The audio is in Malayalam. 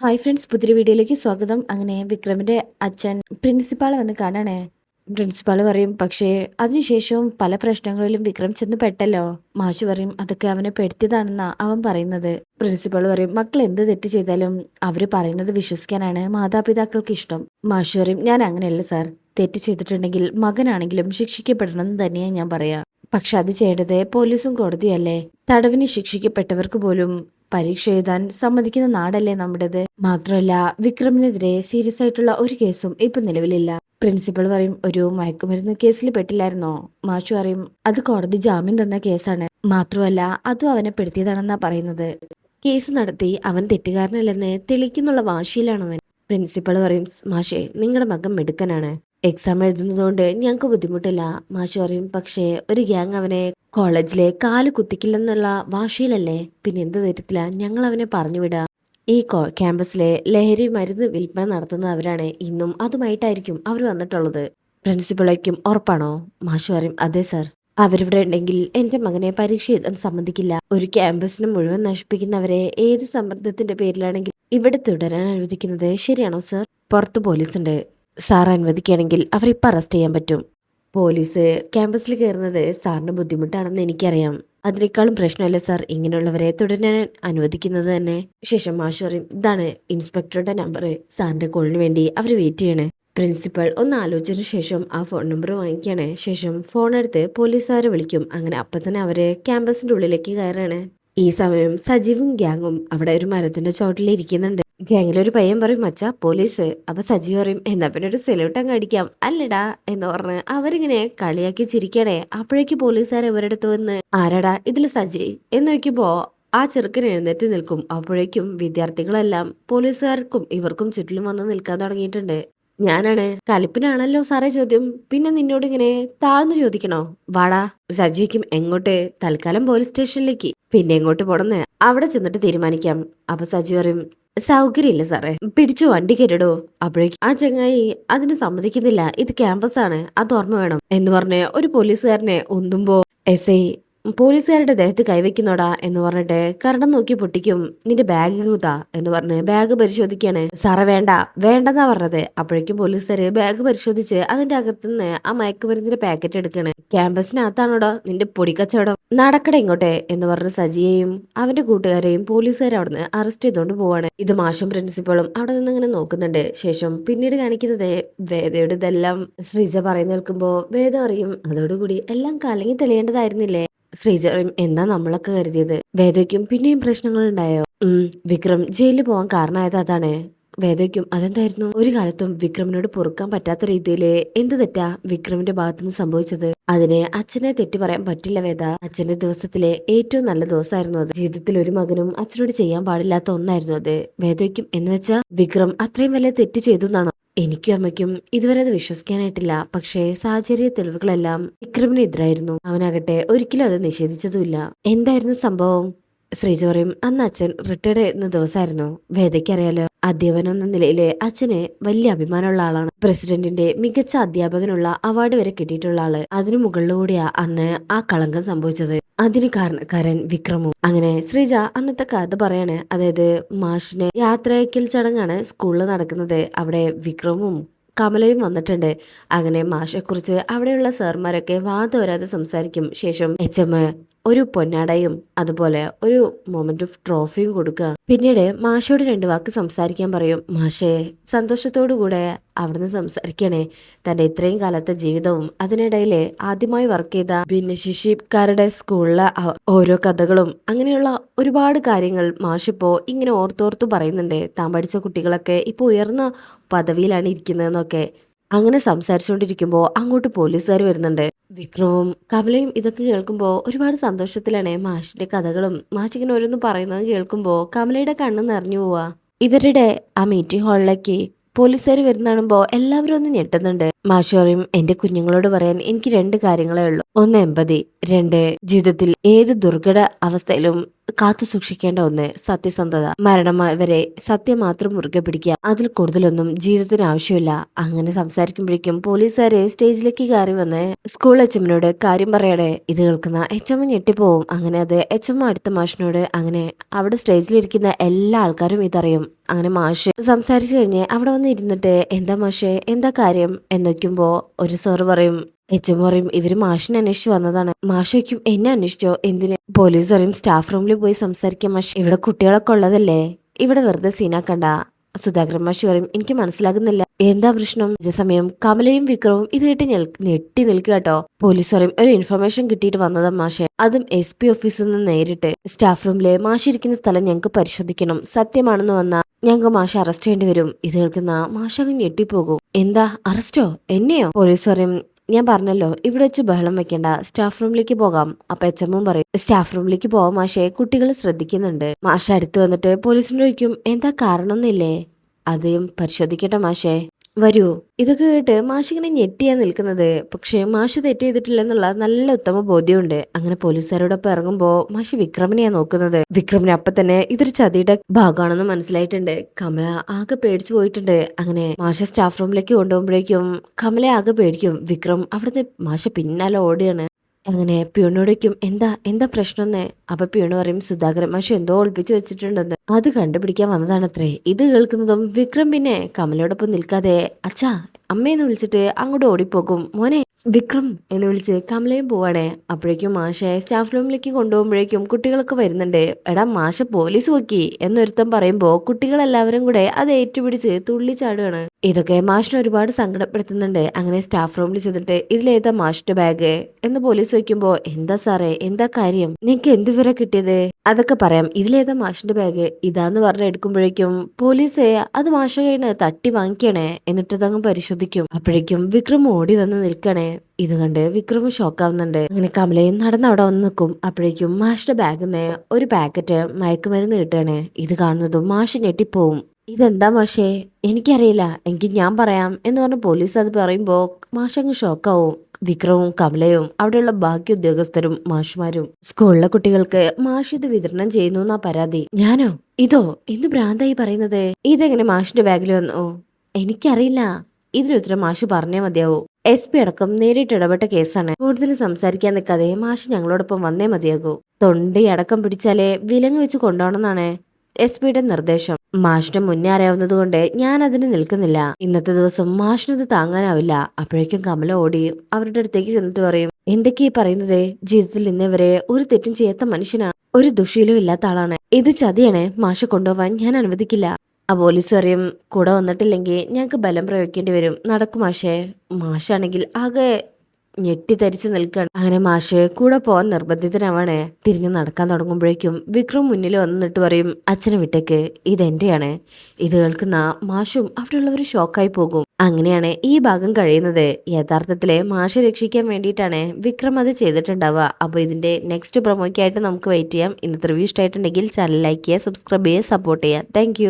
ഹായ് ഫ്രണ്ട്സ് പുതിയ വീഡിയോയിലേക്ക് സ്വാഗതം. അങ്ങനെ വിക്രമിന്റെ അച്ഛൻ പ്രിൻസിപ്പാളെ വന്ന് കാണണേ. പ്രിൻസിപ്പാൾ പറയും പക്ഷേ അതിനുശേഷവും പല പ്രശ്നങ്ങളിലും വിക്രം ചെന്ന് പെട്ടല്ലോ. മാഷു പറയും അതൊക്കെ അവനെ പെടുത്തിയതാണെന്നാ അവൻ പറയുന്നത്. പ്രിൻസിപ്പാൾ പറയും മക്കൾ എന്ത് തെറ്റ് ചെയ്താലും അവർ പറയുന്നത് വിശ്വസിക്കാനാണ് മാതാപിതാക്കൾക്ക് ഇഷ്ടം. മാഷു പറയും ഞാൻ അങ്ങനെയല്ല സാർ. തെറ്റ് ചെയ്തിട്ടുണ്ടെങ്കിൽ മകനാണെങ്കിലും ശിക്ഷിക്കപ്പെടണം എന്ന് തന്നെയാണ് ഞാൻ പറയാ. പക്ഷെ അത് ചെയ്യേണ്ടത് പോലീസും കോടതിയല്ലേ. തടവിന് ശിക്ഷിക്കപ്പെട്ടവർക്ക് പോലും പരീക്ഷ എഴുതാൻ സമ്മതിക്കുന്ന നാടല്ലേ നമ്മുടേത്? മാത്രമല്ല വിക്രമിനെതിരെ സീരിയസ് ആയിട്ടുള്ള ഒരു കേസും ഇപ്പൊ നിലവിലില്ല. പ്രിൻസിപ്പൾ പറയും ഒരു മയക്കുമരുന്ന് കേസിൽ പെട്ടില്ലായിരുന്നോ? മാഷു പറയും അത് കോടതി ജാമ്യം തന്ന കേസാണ്. മാത്രമല്ല അതും അവനെ പെടുത്തിയതാണെന്നാ പറയുന്നത്. കേസ് നടത്തി അവൻ തെറ്റുകാരനല്ലെന്ന് തെളിയിക്കുന്നുള്ള വാശിയിലാണ് അവൻ പ്രിൻസിപ്പൾ പറയും മാഷേ നിങ്ങളുടെ മകൻ മിടുക്കനാണ്. എക്സാം എഴുതുന്നതുകൊണ്ട് ഞങ്ങൾക്ക് ബുദ്ധിമുട്ടില്ല മാഷു പറയും. പക്ഷേ ഒരു ഗ്യാങ് അവനെ കോളേജിലെ കാൽ കുത്തിക്കില്ലെന്നുള്ള വാശയിലല്ലേ പിന്നെ എന്ത് തരത്തിലാ ഞങ്ങൾ അവനെ പറഞ്ഞു പറഞ്ഞുവിടുക ഈ ക്യാമ്പസിലെ ലഹരി മരുന്ന് വിൽപ്പന നടത്തുന്ന അവരാണ് ഇന്നും അതുമായിട്ടായിരിക്കും അവർ വന്നിട്ടുള്ളത്. പ്രിൻസിപ്പളേക്കും ഉറപ്പാണോ? മാഷു പറയും അതെ സർ അവരിവിടെ ഉണ്ടെങ്കിൽ എന്റെ മകനെ പരീക്ഷ എഴുതാൻ സമ്മതിക്കില്ല. ഒരു ക്യാമ്പസിന് മുഴുവൻ നശിപ്പിക്കുന്നവരെ ഏത് സമ്മർദ്ദത്തിന്റെ പേരിലാണെങ്കിൽ ഇവിടെ തുടരാൻ അനുവദിക്കുന്നത് ശരിയാണോ സർ പുറത്ത് പോലീസ് ഉണ്ട് സാർ അനുവദിക്കുകയാണെങ്കിൽ അവരെ ഇപ്പം അറസ്റ്റ് ചെയ്യാൻ പറ്റും. പോലീസ് ക്യാമ്പസിൽ കയറുന്നത് സാറിന് ബുദ്ധിമുട്ടാണെന്ന് എനിക്കറിയാം. അതിനേക്കാളും പ്രശ്നമല്ല സാർ ഇങ്ങനെയുള്ളവരെ തുടരാൻ അനുവദിക്കുന്നത് തന്നെ? ശേഷം മാഷ് പറയും ഇതാണ് ഇൻസ്പെക്ടറുടെ നമ്പർ സാറിന്റെ കോളിന് വേണ്ടി അവർ വെയിറ്റ് ചെയ്യണേ. പ്രിൻസിപ്പൽ ഒന്ന് ആലോചിച്ചതിന് ശേഷം ആ ഫോൺ നമ്പർ വാങ്ങിക്കാണ് ശേഷം ഫോൺ എടുത്ത് പോലീസുകാരെ വിളിക്കും. അങ്ങനെ അപ്പം തന്നെ അവർ ക്യാമ്പസിന്റെ ഉള്ളിലേക്ക് കയറാണ് ഈ സമയം സജീവും ഗ്യാങ്ങും അവിടെ ഒരു മരത്തിന്റെ ചോട്ടിൽ ഇരിക്കുന്നുണ്ട് ഗ്യാങ്ങിലൊരു പയ്യൻ പറയും മച്ച പോലീസ് അപ്പൊ സജി പറയും എന്നാ പിന്നെ ഒരു സെല്യൂട്ട് അങ്ങ് അടിക്കാം. അല്ലടാ എന്ന് പറഞ്ഞ് അവരിങ്ങനെ കളിയാക്കി ചിരിക്കണേ. അപ്പോഴേക്ക് പോലീസുകാർ ഇവരുടെ അടുത്ത് വന്ന് ആരാടാ ഇതിൽ സജി? എന്ന് വയ്ക്കുമ്പോൾ ആ ചെറുക്കൻ എഴുന്നേറ്റ് നിൽക്കും. അപ്പോഴേക്കും വിദ്യാർത്ഥികളെല്ലാം പോലീസുകാർക്കും ഇവർക്കും ചുറ്റിലും വന്ന് നിൽക്കാൻ തുടങ്ങിയിട്ടുണ്ട്. ഞാനാണ്. കലിപ്പിനാണല്ലോ സാറേ ചോദ്യം. പിന്നെ നിന്നോട് ഇങ്ങനെ താഴ്ന്നു ചോദിക്കണോ? വാടാ സജിക്കും എങ്ങോട്ട്? തൽക്കാലം പോലീസ് സ്റ്റേഷനിലേക്ക്. പിന്നെ എങ്ങോട്ട് പോണെന്ന് അവിടെ ചെന്നിട്ട് തീരുമാനിക്കാം. അപ്പൊ സജി പറയും സൗകര്യമില്ല സാറേ. പിടിച്ചു വണ്ടി കയറിടോ. അപ്പോഴേക്കും ആ ചങ്ങായി അതിന് സമ്മതിക്കുന്നില്ല. ഇത് ക്യാമ്പസാണ്. അത് ഓർമ്മ വേണം. എന്ന് പറഞ്ഞ് ഒരു പോലീസുകാരനെ ഒന്നുമ്പോ എസ് ഐ പോലീസുകാരുടെ ദേഹത്ത് കൈവയ്ക്കുന്നോടാ എന്ന് പറഞ്ഞിട്ട് കരണം നോക്കി പൊട്ടിക്കും. നിന്റെ ബാഗ് കൂതാ എന്ന് പറഞ്ഞ് ബാഗ് പരിശോധിക്കാണ്. സാറ വേണ്ട. വേണ്ടെന്നാ പറഞ്ഞത്. അപ്പോഴേക്കും പോലീസുകാര് ബാഗ് പരിശോധിച്ച് അതിന്റെ അകത്തുനിന്ന് ആ മയക്കുമരുന്നിന്റെ പാക്കറ്റ് എടുക്കാണ്. ക്യാമ്പസിനകത്താണോടോ നിന്റെ പൊടിക്കച്ചവടം? നടക്കട ഇങ്ങോട്ടെ എന്ന് പറഞ്ഞ് സജിയെയും അവന്റെ കൂട്ടുകാരെയും പോലീസുകാർ അവിടുന്ന് അറസ്റ്റ് ചെയ്തുകൊണ്ട് പോവാണ്. ഇത് മാഷും പ്രിൻസിപ്പളും അവിടെ നിന്ന് ഇങ്ങനെ നോക്കുന്നുണ്ട്. ശേഷം പിന്നീട് കാണിക്കുന്നത് വേദയുടെ ഇതെല്ലാം ശ്രീജ പറഞ്ഞു നിൽക്കുമ്പോ വേദ അറിയും അതോടുകൂടി എല്ലാം കലങ്ങി തെളിയേണ്ടതായിരുന്നില്ലേ? ശ്രീജ അറിയും എന്താ നമ്മളൊക്കെ കരുതിയത്? വേദയ്ക്കും പിന്നെയും പ്രശ്നങ്ങൾ ഉണ്ടായോ? വിക്രം ജയിലിൽ പോവാൻ കാരണമായത് അതാണ്. വേദയ്ക്കും അതെന്തായിരുന്നു? ഒരു കാലത്തും വിക്രമിനോട് പൊറുക്കാൻ പറ്റാത്ത രീതിയിൽ എന്ത് തെറ്റാ വിക്രമിന്റെ ഭാഗത്തുനിന്ന് സംഭവിച്ചത്? അതിന് അച്ഛനെ തെറ്റി പറയാൻ പറ്റില്ല വേദ. അച്ഛന്റെ ദിവസത്തിലെ ഏറ്റവും നല്ല ദിവസമായിരുന്നു അത്. ജീവിതത്തിൽ ഒരു മകനും അച്ഛനോട് ചെയ്യാൻ പാടില്ലാത്ത ഒന്നായിരുന്നു അത്. വേദയ്ക്കും എന്ന് വെച്ചാൽ വിക്രം അത്രയും വലിയ തെറ്റ് ചെയ്തു എന്നാണ്? എനിക്കും അമ്മയ്ക്കും ഇതുവരെ അത് വിശ്വസിക്കാനായിട്ടില്ല. പക്ഷേ സാഹചര്യ തെളിവുകളെല്ലാം വിക്രമിനെതിരായിരുന്നു അവനാകട്ടെ ഒരിക്കലും അത് നിഷേധിച്ചതുമില്ല. എന്തായിരുന്നു സംഭവം? ശ്രീജ പറയും അന്ന് അച്ഛൻ റിട്ടയർഡ് ചെയ്യുന്ന ദിവസമായിരുന്നു. വേദയ്ക്കറിയാലോ അധ്യാപനം എന്ന നിലയിൽ അച്ഛന് വലിയ അഭിമാനമുള്ള ആളാണ്. പ്രസിഡന്റിന്റെ മികച്ച അധ്യാപകനുള്ള അവാർഡ് വരെ കിട്ടിയിട്ടുള്ള ആൾ അതിനു മുകളിലൂടെയാ അന്ന് ആ കളങ്കം സംഭവിച്ചത്. അതിന് കാരണക്കാരൻ വിക്രമും. അങ്ങനെ ശ്രീജ അന്നത്തെ കഥ പറയാണ്. അതായത് മാഷിന് യാത്രയക്കൽ ചടങ്ങാണ് സ്കൂളിൽ നടക്കുന്നത്. അവിടെ വിക്രമും കമലയും വന്നിട്ടുണ്ട്. അങ്ങനെ മാഷെക്കുറിച്ച് അവിടെയുള്ള സാർമാരൊക്കെ വാദോരാതെ സംസാരിക്കും. ശേഷം എച്ച് എം ഒരു പൊന്നാടയും അതുപോലെ ഒരു മൊമെന്റ് ഓഫ് ട്രോഫിയും കൊടുക്കുക. പിന്നീട് മാഷയോട് രണ്ട് വാക്ക് സംസാരിക്കാൻ പറയും. മാഷെ സന്തോഷത്തോടു കൂടെ അവിടുന്ന് സംസാരിക്കണേ. തന്റെ ഇത്രയും കാലത്തെ ജീവിതവും അതിനിടയിൽ ആദ്യമായി വർക്ക് ചെയ്ത ഭിന്നശേഷിക്കാരുടെ സ്കൂളിലെ ഓരോ കഥകളും അങ്ങനെയുള്ള ഒരുപാട് കാര്യങ്ങൾ മാഷിപ്പോ ഇങ്ങനെ ഓർത്തോർത്തു പറയുന്നുണ്ട്. താൻ പഠിച്ച കുട്ടികളൊക്കെ ഇപ്പൊ ഉയർന്ന പദവിയിലാണ് ഇരിക്കുന്നതെന്നൊക്കെ. അങ്ങനെ സംസാരിച്ചുകൊണ്ടിരിക്കുമ്പോൾ അങ്ങോട്ട് പോലീസുകാർ വരുന്നുണ്ട്. വിക്രവും കമലയും ഇതൊക്കെ കേൾക്കുമ്പോൾ ഒരുപാട് സന്തോഷത്തിലാണ് മാഷിന്റെ കഥകളും. മാഷ് ഇങ്ങനെ ഓരോന്ന് പറയുന്നത് കേൾക്കുമ്പോൾ കമലയുടെ കണ്ണ് നിറഞ്ഞു പോവാ. ഇവരുടെ ആ മീറ്റിംഗ് ഹാളിലേക്ക് പോലീസുകാർ വരുന്ന കാണുമ്പോൾ എല്ലാവരും ഒന്ന് ഞെട്ടുന്നുണ്ട്. മാഷ് പറയും എന്റെ കുഞ്ഞുങ്ങളോട് പറയാൻ എനിക്ക് രണ്ട് കാര്യങ്ങളേ ഉള്ളൂ. ഒന്ന് എമ്പതി രണ്ട് ജീവിതത്തിൽ ഏത് ദുർഘട അവസ്ഥയിലും കാത്തു സൂക്ഷിക്കേണ്ട ഒന്ന് സത്യസന്ധത. മരണം വരെ സത്യം മാത്രം മുറുകെ പിടിക്കുക. അതിൽ കൂടുതലൊന്നും ജീവിതത്തിന് ആവശ്യമില്ല. അങ്ങനെ സംസാരിക്കുമ്പോഴേക്കും പോലീസുകാരെ സ്റ്റേജിലേക്ക് കയറി വന്ന് സ്കൂൾ എച്ചമ്മനോട് കാര്യം പറയണേ. ഇത് കേൾക്കുന്ന എച്ചമ്മ ഞെട്ടിപ്പോവും. അങ്ങനെ അത് എച്ചമ്മ അടുത്ത മാഷിനോട് അങ്ങനെ അവിടെ സ്റ്റേജിലിരിക്കുന്ന എല്ലാ ആൾക്കാരും ഇതറിയും. അങ്ങനെ മാഷ് സംസാരിച്ചു കഴിഞ്ഞ് അവിടെ വന്ന് ഇരുന്നിട്ട് എന്താ മാഷേ? എന്താ കാര്യം? എന്നൊക്കുമ്പോ ഒരു സാറ് പറയും എച്ചും പറയും ഇവർ മാഷിനെ അന്വേഷിച്ച് വന്നതാണ്. മാഷയ്ക്കും എന്നെ അന്വേഷിച്ചോ? എന്തിന്? പോലീസ് പറയും സ്റ്റാഫ് റൂമിൽ പോയി സംസാരിക്കാൻ മാഷ്. ഇവിടെ കുട്ടികളൊക്കെ ഉള്ളതല്ലേ? ഇവിടെ വെറുതെ സീനാക്കണ്ട സുധാകരൻ മാഷി പറയും എനിക്ക് മനസ്സിലാകുന്നില്ല. എന്താ പ്രശ്നം? അതേസമയം കമലയും വിക്രവും ഇത് കേട്ട് ഞെട്ടി നിൽക്കുക കേട്ടോ. പോലീസ് പറയും ഒരു ഇൻഫർമേഷൻ കിട്ടിയിട്ട് വന്നതാ മാഷെ. അതും എസ് പി ഓഫീസിൽ നിന്ന് നേരിട്ട്. സ്റ്റാഫ് റൂമിലെ മാഷിരിക്കുന്ന സ്ഥലം ഞങ്ങൾക്ക് പരിശോധിക്കണം. സത്യമാണെന്ന് വന്നാൽ ഞങ്ങൾക്ക് മാഷ അറസ്റ്റ് ചെയ്യേണ്ടി വരും. ഇത് കേൾക്കുന്ന മാഷ അങ്ങ് ഞെട്ടിപ്പോകും. എന്താ? അറസ്റ്റോ എന്നെയോ? പോലീസ് പറയും ഞാൻ പറഞ്ഞല്ലോ ഇവിടെ വെച്ച് ബഹളം വെക്കണ്ട. സ്റ്റാഫ് റൂമിലേക്ക് പോകാം. അപ്പൊ എച്ചമ്മും പറയും സ്റ്റാഫ് റൂമിലേക്ക് പോവാം മാഷെ. കുട്ടികൾ ശ്രദ്ധിക്കുന്നുണ്ട്. മാഷ അടുത്ത് വന്നിട്ട് പോലീസിനോട് ചോദിക്കും എന്താ കാരണമൊന്നുമില്ലേ അതും പരിശോധിക്കട്ടെ മാഷേ. വരൂ. ഇതൊക്കെ കേട്ട് മാഷ് ഇങ്ങനെ ഞെട്ടിയാ നിൽക്കുന്നത്. പക്ഷേ മാഷ് തെറ്റ് ചെയ്തിട്ടില്ലെന്നുള്ള നല്ല ഉത്തമ ബോധ്യമുണ്ട്. അങ്ങനെ പോലീസുകാരോടൊപ്പം ഇറങ്ങുമ്പോൾ മാഷ് വിക്രമിനെയാ നോക്കുന്നത്. വിക്രമിന് അപ്പൊ തന്നെ ഇതൊരു ചതിയുടെ ഭാഗമാണെന്ന് മനസ്സിലായിട്ടുണ്ട്. കമല ആകെ പേടിച്ചു പോയിട്ടുണ്ട്. അങ്ങനെ മാഷ സ്റ്റാഫ് റൂമിലേക്ക് കൊണ്ടുപോകുമ്പോഴേക്കും കമല ആകെ പേടിക്കും. വിക്രം അവിടുത്തെ മാഷ പിന്നാലെ ഓടുകയാണ്. അങ്ങനെ പ്യൂണോടേക്കും എന്താ എന്താ പ്രശ്നമെന്ന്? അപ്പൊ പ്യൂണ് പറയും സുധാകരൻ മാഷ് എന്തോ ഒളിപ്പിച്ചു വെച്ചിട്ടുണ്ടെന്ന്. അത് കണ്ടുപിടിക്കാൻ വന്നതാണത്രേ. ഇത് കേൾക്കുന്നതും വിക്രം പിന്നെ കമലയോടൊപ്പം നിൽക്കാതെ അച്ഛാ അമ്മയെന്ന് വിളിച്ചിട്ട് അങ്ങോട്ട് ഓടിപ്പോകും. മോനെ. വിക്രം എന്ന് വിളിച്ച് കമലയും പോവാണേ. അപ്പോഴേക്കും മാഷെ സ്റ്റാഫ് റൂമിലേക്ക് കൊണ്ടുപോകുമ്പോഴേക്കും കുട്ടികളൊക്കെ വരുന്നുണ്ട്. എടാ മാഷ പോലീസ് നോക്കി എന്നൊരുത്തം പറയുമ്പോ കുട്ടികളെല്ലാവരും കൂടെ അത് ഏറ്റുപിടിച്ച് തുള്ളിച്ചാടുകയാണ്. ഇതൊക്കെ മാഷിനെ ഒരുപാട് സങ്കടപ്പെടുത്തുന്നുണ്ട്. അങ്ങനെ സ്റ്റാഫ് റൂമിൽ ചെന്നിട്ട് ഇതിലേതാ മാഷിന്റെ ബാഗ് എന്ന് പോലീസ് ചോദിക്കുമ്പോ എന്താ സാറേ? എന്താ കാര്യം? നിങ്ങക്ക് എന്ത് വിവരം കിട്ടിയത്? അതൊക്കെ പറയാം. ഇതിലേതാ മാഷിന്റെ ബാഗ് ഇതാന്ന് പറഞ്ഞ് എടുക്കുമ്പോഴേക്കും പോലീസ് അത് മാഷ നിന്ന് തട്ടി വാങ്ങിക്കണേ എന്നിട്ട് അതങ്ങ് പരിശോധിക്കും. അപ്പോഴേക്കും വിക്രം ഓടി വന്ന് നിൽക്കണേ. ഇത് കണ്ട് വിക്രം ഷോക്കാവുന്നുണ്ട് അങ്ങനെ കമലയും നടന്ന് അവിടെ വന്ന് നിൽക്കും. അപ്പോഴേക്കും മാഷിന്റെ ബാഗിൽ നിന്ന് ഒരു പാക്കറ്റ് മയക്കുമരുന്ന് കിട്ടുകയാണ് ഇത് കാണുന്നതും മാഷ് ഞെട്ടിപ്പോവും. ഇതെന്താ മാഷേ? എനിക്കറിയില്ല. എങ്കിൽ ഞാൻ പറയാം എന്ന് പറഞ്ഞ് പോലീസ് അത് പറയുമ്പോൾ മാഷങ്ങ് ഷോക്കാവും. വിക്രവും കമലയും അവിടെയുള്ള ബാക്കി ഉദ്യോഗസ്ഥരും മാഷുമാരും. സ്കൂളിലെ കുട്ടികൾക്ക് മാഷ് ഇത് വിതരണം ചെയ്യുന്നു എന്നാ പരാതി. ഞാനോ? ഇതോ? എന്ത് ഭ്രാന്തായി പറയുന്നത്? ഇതെങ്ങനെ മാഷിന്റെ ബാഗിൽ വന്നു? എനിക്കറിയില്ല. ഇതിനുത്തരം മാഷ് പറഞ്ഞേ മതിയാവൂ. എസ് പി അടക്കം നേരിട്ട് ഇടപെട്ട കേസാണ്. കൂടുതൽ സംസാരിക്കാൻ നിൽക്കാതെ മാഷ് ഞങ്ങളോടൊപ്പം വന്നേ മതിയാകൂ. തൊണ്ടി അടക്കം പിടിച്ചാലേ വിലങ്ങ് വെച്ച് കൊണ്ടുപോകണമെന്നാണ് എസ് പിയുടെ നിർദ്ദേശം. മാഷിന് മുന്നേ അറിയാവുന്നതുകൊണ്ട് ഞാൻ അതിന് നിൽക്കുന്നില്ല. ഇന്നത്തെ ദിവസം മാഷിനത് താങ്ങാനാവില്ല. അപ്പോഴേക്കും കമല ഓടി അവരുടെ അടുത്തേക്ക് ചെന്നിട്ട് പറയും എന്തൊക്കെയാ പറയുന്നത്? ജീവിതത്തിൽ ഇന്നേവരെ ഒരു തെറ്റും ചെയ്യാത്ത മനുഷ്യനാണ് ഒരു ദുഷീലും ഇല്ലാത്ത ആളാണ്. ഇത് ചതിയാണ്. മാഷ് കൊണ്ടുപോവാൻ ഞാൻ അനുവദിക്കില്ല. ആ പോലീസ് പറയും കൂടെ വന്നിട്ടില്ലെങ്കിൽ ഞങ്ങൾക്ക് ബലം പ്രയോഗിക്കേണ്ടി വരും. നടക്കും മാഷേ. മാഷാണെങ്കിൽ ആകെ ഞെട്ടിത്തരിച്ച് നിൽക്കണം. അങ്ങനെ മാഷ് കൂടെ പോവാൻ നിർബന്ധിതനാവാണ്. തിരിഞ്ഞു നടക്കാൻ തുടങ്ങുമ്പോഴേക്കും വിക്രം മുന്നിൽ വന്നിട്ട് പറയും അച്ഛനെ വിട്ടേക്ക്. ഇതെന്റെയാണ് ഇത് കേൾക്കുന്ന മാഷും അവിടെയുള്ളവർ ഷോക്കായി പോകും. അങ്ങനെയാണ് ഈ ഭാഗം കഴിയുന്നത്. യഥാർത്ഥത്തിലെ മാഷെ രക്ഷിക്കാൻ വേണ്ടിയിട്ടാണ് വിക്രം അത് ചെയ്തിട്ടുണ്ടാവുക. അപ്പോൾ ഇതിന്റെ നെക്സ്റ്റ് പ്രൊമോയ്ക്കായിട്ട് നമുക്ക് വെയിറ്റ് ചെയ്യാം. ഇന്നത്തെ റിവ്യൂ ഇഷ്ടമായിട്ടുണ്ടെങ്കിൽ ചാനൽ ലൈക്ക് ചെയ്യുക സബ്സ്ക്രൈബ് ചെയ്യുക സപ്പോർട്ട് ചെയ്യുക. താങ്ക്